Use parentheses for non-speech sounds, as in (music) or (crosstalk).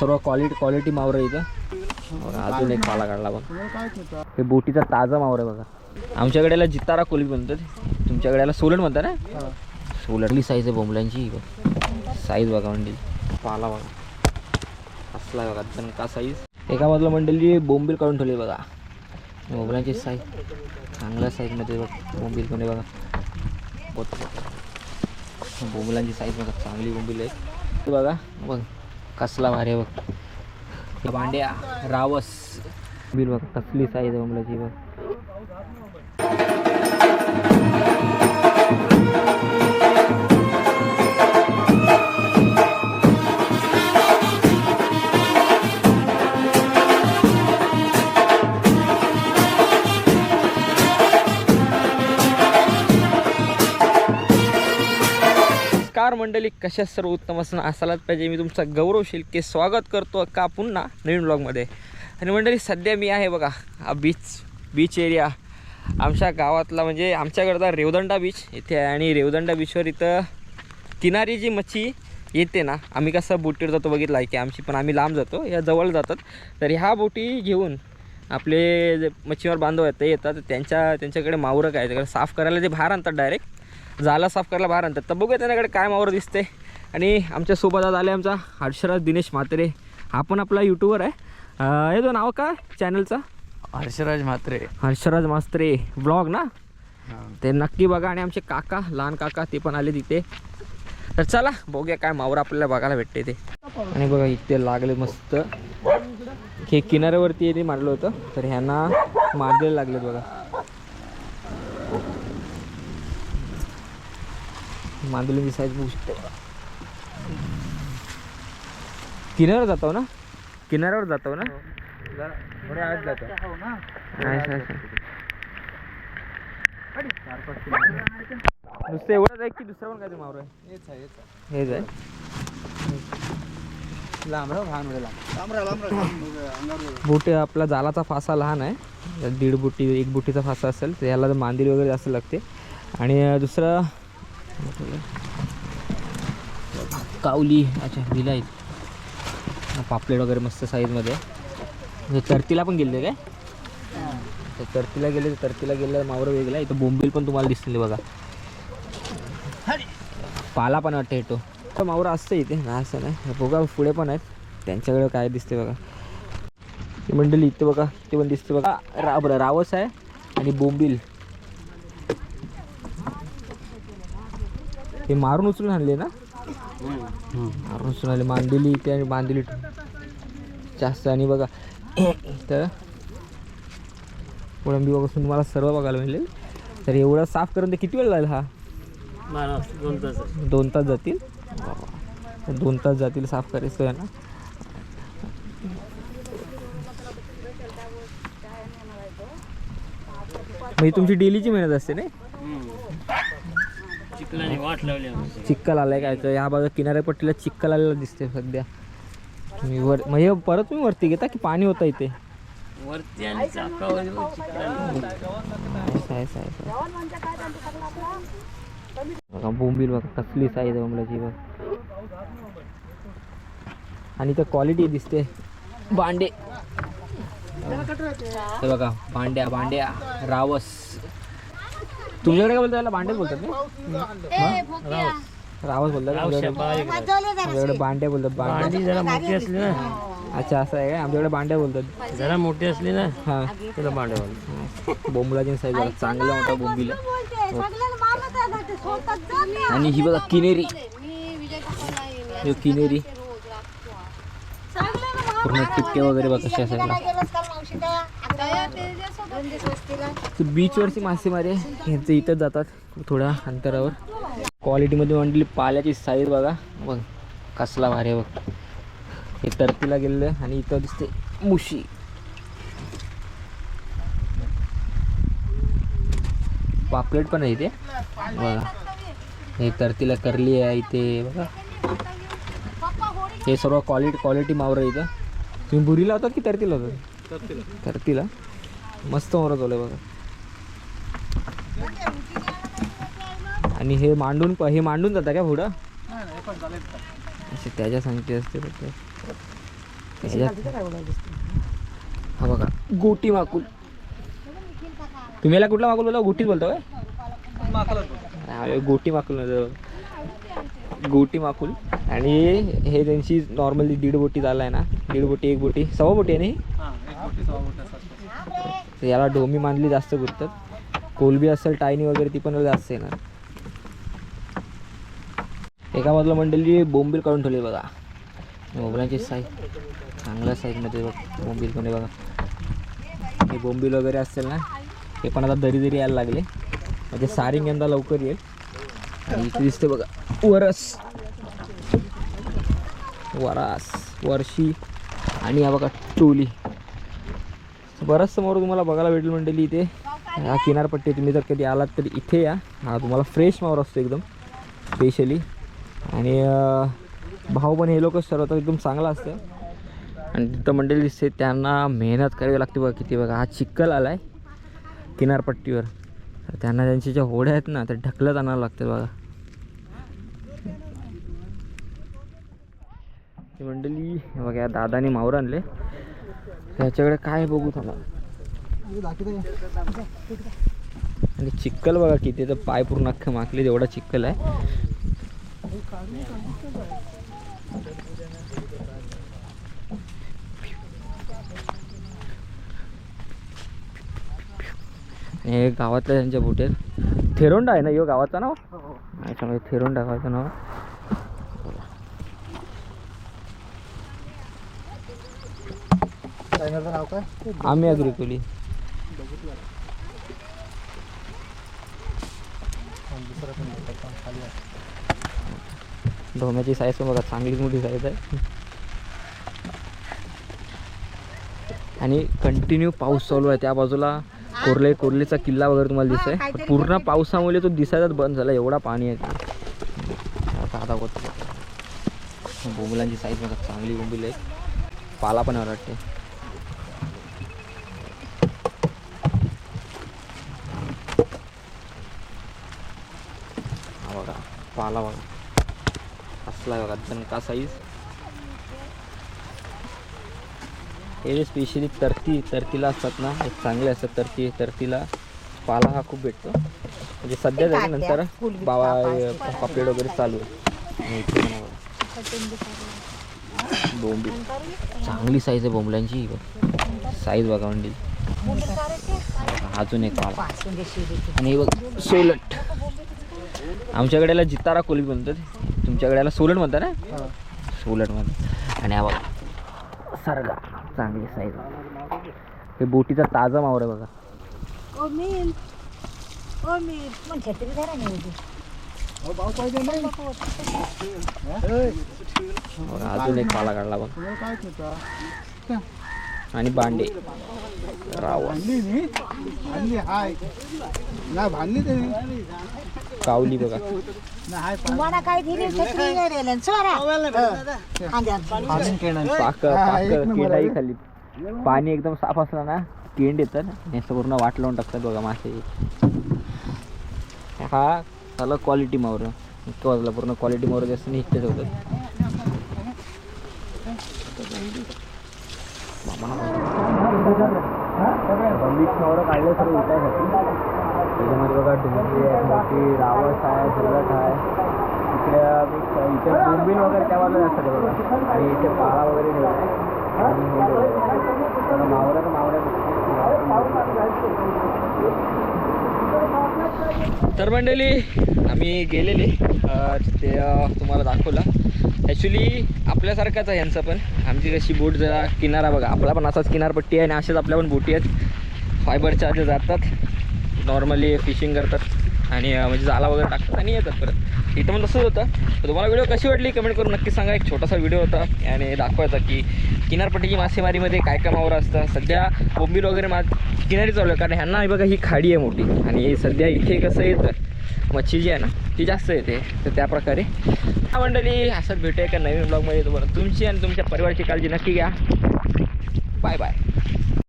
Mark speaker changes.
Speaker 1: सर्व quality quality Mawar आहे इथं अजून एक पाला काढला बघ हे बोटीचा ताजा मावर आहे बघा. आमच्याकडे जितारा कोली म्हणतात. तुमच्याकडे याला सोलड म्हणतात ना? सोलडली साईज आहे बोंबल्यांची साईज बघा मंडळी. पाला बघा. असला आहे बघा दणका साईज एका बाजूला मंडळी बोंबील काढून ठेवली बघा. बोंबलांची साईज चांगल्या साईजमध्ये बघ बोंबील कोणी आहे बघा बोंबलांची साईज बघा चांगली बोंबील आहे. बघा बघ. कसला भारी बघ. भांड्या रावस. बिल बघ कसली साईज आहे बघ. नमस्कार मंडळी कशा सर्व उत्तम असणं असायलाच पाहिजे? मी तुमचा गौरव शिल्के स्वागत करतो का पुन्हा नवीन ब्लॉगमध्ये आणि मंडळी सध्या मी आहे बघा हा बीच बीच एरिया आमच्या गावातला म्हणजे आमच्याकडचा रेवदंडा बीच इथे आहे. आणि रेवदंडा बीचवर इथं किनारी जी मच्छी येते ना आम्ही कसं बोटीवर जातो बघितला आहे की आमची पण आम्ही लांब जातो या जवळ जातात. तर ह्या बोटी घेऊन आपले जे मच्छीमार बांधव आहेत ते येतात. त्यांच्या त्यांच्याकडे मावरं काय त्याकडे साफ करायला ते बाहेर आणतात डायरेक्ट जाला साफ करायला बाहेर आणतात. तर बघूया त्यांच्याकडे काय मावर दिसते. आणि आमच्यासोबत आज आले आमचा हर्षराज दिनेश म्हात्रे. हा पण आपला यूट्यूबर आहे. हे तो नाव काय चॅनलचा
Speaker 2: हर्षराज म्हात्रे.
Speaker 1: हर्षराज मास्त्रे ब्लॉग ना? ते नक्की बघा. आणि आमचे काका लहान काका ते पण आले तिथे. तर चला बघूया काय मावर आपल्याला बघायला भेटते ते. आणि बघा इथे लागले मस्त. हे किनाऱ्यावरती मारलं होतं. तर ह्यांना मारलेले लागले बघा. मांदुलीची साईज बघू शकते. किनाऱ्यावर जातो ना? किनाऱ्यावर जातो ना? अच्छा, अच्छा. नुसतं एवढंच आहे की दुसरं पण काय ते मावर आहे. हेच आहे बोटी आपला जालाचा फासा लहान आहे. दीड बुटी एक बुटीचा फासा असेल तर याला मांदिरी वगैरे जास्त लागते. आणि दुसरं कावली अच्छा विलाईत पापलेट वगैरे मस्त साईजमध्ये तरतीला म्हणजे पण गेले काय? तर तरतीला गेले तर तरतीला गेलं मावरं वेगळा इथं बोंबील पण तुम्हाला दिसले बघा. पाला पण वाटतं येतो तर मावरा असतं इथे. ना असं नाही. बघा पुढे पण आहेत. त्यांच्याकडे काय दिसते बघा. ही मंडळी इथे बघा इथे पण दिसते बघा. रा बरं रावस आहे आणि बोंबील. हे मारून उचलून आणले ना? मारून उचलून आले मांदिली आणि मांदिली जास्त आणि बघा. (coughs) तर कोळंबी बघून तुम्हाला सर्व बघायला मिळेल. तर एवढं साफ करून ते किती वेळ जाईल हा?
Speaker 2: दोन तास
Speaker 1: दोन तास जातील? दोन तास जातील साफ करायचं आहे ना? म्हणजे तुमची डेलीची मेहनत असते नाही?
Speaker 2: वाट लावली
Speaker 1: चिक्कल आलाय काय तर? ह्या बाजू किनाऱ्यापट्टीला चिक्कल आलेला दिसते सध्या. मी वर म्हणजे परत तुम्ही वरती घेता की पाणी होतं इथे?
Speaker 2: वरती आणि चाकावर.
Speaker 1: बघा बोंबील बघा कसली साईज बोंबलाची बघ. आणि इथं क्वालिटी दिसते. भांडे. बघा भांड्या भांड्या. रावस. तुमच्याकडे काय बोलतात याला भांडेच बोलतात ना रावस. बोलतात आमच्याकडे आमच्याकडे भांड्या बोलतात.
Speaker 2: भांडी. जरा मोठी असली ना.
Speaker 1: अच्छा असं आहे काय आमच्याकडे भांड्या बोलतात.
Speaker 2: जरा मोठी असली ना
Speaker 1: हा.
Speaker 2: त्याला भांडे बोलतात.
Speaker 1: बोंबलाची साईज बघा चांगला मोठा बोंबील आहे. आणि ही बघा किनेरी. ही किनेरी. पूर्ण टिपके वगैरे बघा कसे असायला बीचवरची मासेमारी ह्यांचे इथं जातात थोड्या अंतरावर. क्वालिटीमध्ये म्हणली पाल्याची साईज बघा. बघ कसला भारी बघ. हे तरतीला गेलेलं आहे आणि इथं दिसते मुशी. पापलेट पण आहे इथे. बघा. हे तरतीला करली आहे इथे बघा. हे सर्व क्वालिटी क्वालिटी मावर आहे इथं. तुम्ही बुरीला होतात की तरतीला होतात तरतीला मस्त चालू आहे बघा. आणि हे मांडून प- हे मांडून जातं का पुढं? अच्छा त्याच्या सांगते असते हा बघा गोटी माकुल. तुम्ही याला कुठला माकुल बोलता गोटीच बोलता काय हा, गोटी माकुल नव्हतं. गोटी माकुल. आणि हे त्यांची नॉर्मली दीड बोटी झाला आहे ना. दीड बोटी एक बोटी. सव्वा बोटी आहे ना? तर याला डोमी मानली जास्त गुरतात कोलबी असेल टायनी वगैरे ती पण जास्त येणार. एका बाजूला मंडळी बोंबील काढून ठेवली बघा. बोंबलांची साईज चांगल्या साईजमध्ये बघ बोंबील पण आहे बघा. हे बोंबील वगैरे असेल ना हे पण आता दरी दरी यायला लागले. म्हणजे सारिंग यंदा लवकर येईल. आणि इथे दिसते बघा वरस. वरास वर्षी आणि हा बघा टोली. बरंच समोर तुम्हाला बघायला भेटेल मंडळी इथे. हा किनारपट्टी तुम्ही जर कधी आलात तर इथे या. हा तुम्हाला फ्रेश मावर असतो एकदम स्पेशली आणि भाव पण हे लोक सर्व एकदम चांगला असतं. आणि तिथं मंडळी दिसते त्यांना मेहनत करावी लागते बघा किती. बघा हा चिक्कल आला आहे किनारपट्टीवर. तर त्यांना त्यांच्या ज्या होड्या आहेत ना त्या ढकलत आणावं लागतं बघा. मंडळी बघा या दादाने मावर आणले. त्याच्याकडे काय बघू थांबा. आणि चिक्कल बघा किती तर पाय पूर्ण अख्खे माकले एवढा चिक्कल आहे. हे गावातल्या त्यांच्या बोटीत थेरोंडा आहे ना यो गावाचं नाव? याच्यामध्ये थेरोंडा गावाचं नाव.
Speaker 3: नाव काय?
Speaker 1: आम्ही अग्रिकोली ढोम्याची साईज पण बघा चांगलीच मोठी साईज आहे. आणि कंटिन्यू पाऊस चालू आहे. त्या बाजूला कोरले कोरलेचा किल्ला वगैरे तुम्हाला दिसतोय. पूर्ण पावसामुळे तो दिसायचाच बंद झाला. एवढा पाणी आहे. आता बोंबलांची साईज बघा चांगली बोंबील आहे. पाला पण वाटते हा बघा पाला बघा. असला बघा दणका साईज हे स्पेशली तरती तरतीला असतात ना हे चांगले असतात तरती तरतीला पाला हा खूप भेटतो. म्हणजे सध्या तरी नंतर बाबा पापलेट वगैरे चालू आहे. आणि. बोंबील. चांगली साईज आहे बोंबलांची साईज बघा. म्हणजे अजून एक पाला. आणि हे बघ सोलट. आमच्याकडे जितारा कोलबी म्हणतात. तुमच्याकडे सोलट म्हणतात ना? सोलट म्हणतात. आणि हा बघा सरगा चांगली साईज. हे बोटीचा ताजा मावर आहे बघा. अजून एक पाला काढला बघा.
Speaker 3: तुला काय करता
Speaker 1: आणि बांडे कावली बघा.
Speaker 3: हा,
Speaker 1: केंडाही. खाली. पाणी एकदम साफ असलं ना केंड येतात आणि असं पूर्ण वाट लावून टाकतात बघा मासे. हा झालं क्वालिटी मावर. इतकं वाजलं पूर्ण क्वालिटी मावर जास्त इतकेच होतं. मिक्स मावर काढले सर्व उठायसाठी. त्याच्यामध्ये बघा डुंगरी आहे मोठी रावस आहे झुलट आहे. इकडे इथे बोंबील वगैरे त्या बाजूला असतात बघा. आणि इथे पाळा वगैरे ठेवला आहे. आणि हे बघा. तर मंडळी आम्ही गेलेले ते तुम्हाला दाखवलं. ॲक्च्युली आपल्यासारखाच आहे यांचं पण. आमची कशी बोट जरा किनारा बघा. आपला पण असाच किनारपट्टी आहे आणि अशाच आपल्या पण बोटी आहेत. फायबरच्या जे जातात. नॉर्मली फिशिंग करतात. आणि म्हणजे जाला वगैरे टाकतात आणि येतात परत. इथं पण तसंच होतं. तर तुम्हाला व्हिडिओ कशी वाटली कमेंट करून नक्की सांगा. एक छोटासा व्हिडिओ होता आणि दाखवायचा की किनारपट्टीची मासेमारीमध्ये काय काय मावर असतं. सध्या बोंबील वगैरे मा किनारी चालू आहे. कारण ह्यांना बघा ही खाडी आहे मोठी. आणि सध्या इथे कसं येतं मच्छी जी आहे ना ती जास्त येते. तर त्याप्रकारे हा मंडळी असंच भेटूया एका नवीन ब्लॉगमध्ये तुम्हाला तुमची आणि तुमच्या परिवाराची काळजी नक्की घ्या. Bye bye.